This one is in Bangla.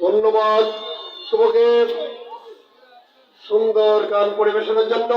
ধন্যবাদ শুভকে সুন্দর গান পরিবেশনের জন্য।